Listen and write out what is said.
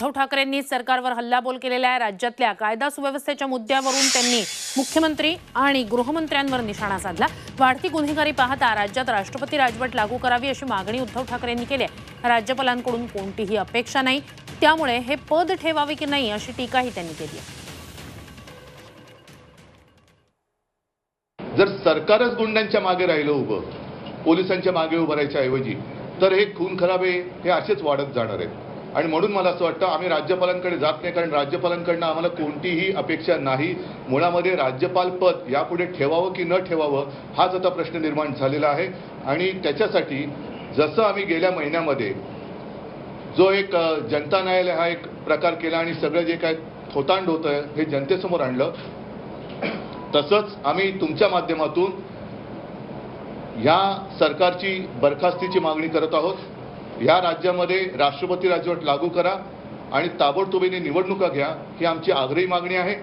उद्धव ठाकरेंनी सरकारवर हल्लाबोल केलेला आहे. राज्यातल्या कायदा सुव्यवस्थेच्या मुद्द्यावरून त्यांनी मुख्यमंत्री आणि गृहमंत्र्यांवर निशाणा साधला. वाढती गुन्हेगारी पाहता राज्यात राष्ट्रपती राजवट लागू करावी अशी मागणी उद्धव ठाकरेंनी केली आहे. राज्यपालांकडून कोणतीही अपेक्षा नाही. त्यामुळे हे पद ठेवावे की नाही अशी टीकाही त्यांनी केली आहे. जर सरकारच गुंडांच्या मागे राहिलं उभं पोलिसांच्या मागे उभं राहायच्या ऐवजी तर हे खून खराबे हे असेच वाढत जाणार आहेत आणि म्हणून मला असं वाटतं आम्ही राज्यपालांकडे जात नाही कारण राज्यपालांकडनं आम्हाला कोणतीही अपेक्षा नाही. मुळामध्ये राज्यपाल पद यापुढे ठेवावं की न ठेवावं हाच आता प्रश्न निर्माण झालेला आहे. आणि त्याच्यासाठी जसं आम्ही गेल्या महिन्यामध्ये जो एक जनता न्यायालय हा एक प्रकार केला आणि सगळं जे काय थोतांड होतं हे जनतेसमोर आणलं तसंच आम्ही तुमच्या माध्यमातून ह्या सरकारची बरखास्तीची मागणी करत आहोत. या राज्यामध्ये राष्ट्रपती राजवट लागू करा आणि ताबडतोबीने निवडणुका घ्या ही आमची आग्रही मागणी आहे.